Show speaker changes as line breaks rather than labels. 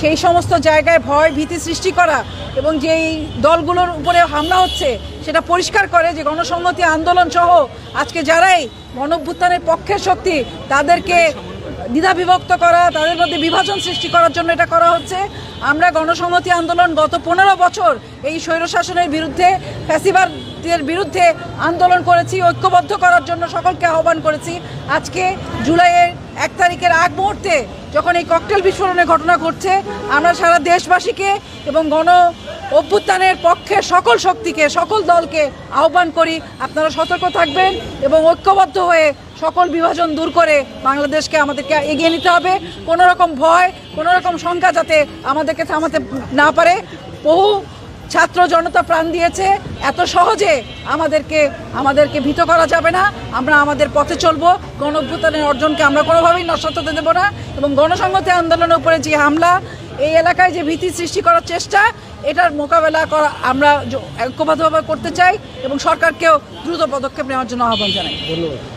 সেই সমস্ত জায়গায় ভয় ভীতি সৃষ্টি করা এবং যেই দলগুলোর উপরে হামলা হচ্ছে, সেটা পরিষ্কার করে যে গণসংহতি আন্দোলন সহ আজকে যারাই গণভ্যুত্থানের পক্ষের শক্তি, তাদেরকে দ্বিধাবিভক্ত করা, তাদের মধ্যে বিভাজন সৃষ্টি করার জন্য এটা করা হচ্ছে। আমরা গণসংহতি আন্দোলন গত পনেরো বছর এই স্বৈরশাসনের বিরুদ্ধে ফ্যাসিবাদের বিরুদ্ধে আন্দোলন করেছি, ঐক্যবদ্ধ করার জন্য সকলকে আহ্বান করেছি। আজকে জুলাইয়ের এক তারিখের আগ মুহূর্তে যখন এই ককটেল বিস্ফোরণের ঘটনা ঘটছে, আমরা সারা দেশবাসীকে এবং গণ অভ্যুত্থানের পক্ষে সকল শক্তিকে, সকল দলকে আহ্বান করি, আপনারা সতর্ক থাকবেন এবং ঐক্যবদ্ধ হয়ে সকল বিভাজন দূর করে বাংলাদেশকে আমাদেরকে এগিয়ে নিতে হবে। কোনো রকম ভয় কোনো রকম শঙ্কা যাতে আমাদেরকে থামাতে না পারে, বহু ছাত্র জনতা প্রাণ দিয়েছে। এত সহজে আমাদেরকে আমাদেরকে ভীত করা যাবে না। আমরা আমাদের পথে চলবো। গণ অর্জনকে আমরা কোনোভাবেই হতে দেবো না এবং গণসংহতি আন্দোলনের উপরে যে হামলা, এই এলাকায় যে ভীতি সৃষ্টি করার চেষ্টা, এটার মোকাবেলা করা আমরা ঐক্যবদ্ধভাবে করতে চাই এবং সরকারকেও দ্রুত পদক্ষেপ নেওয়ার জন্য আহ্বান জানাই।
ধন্যবাদ।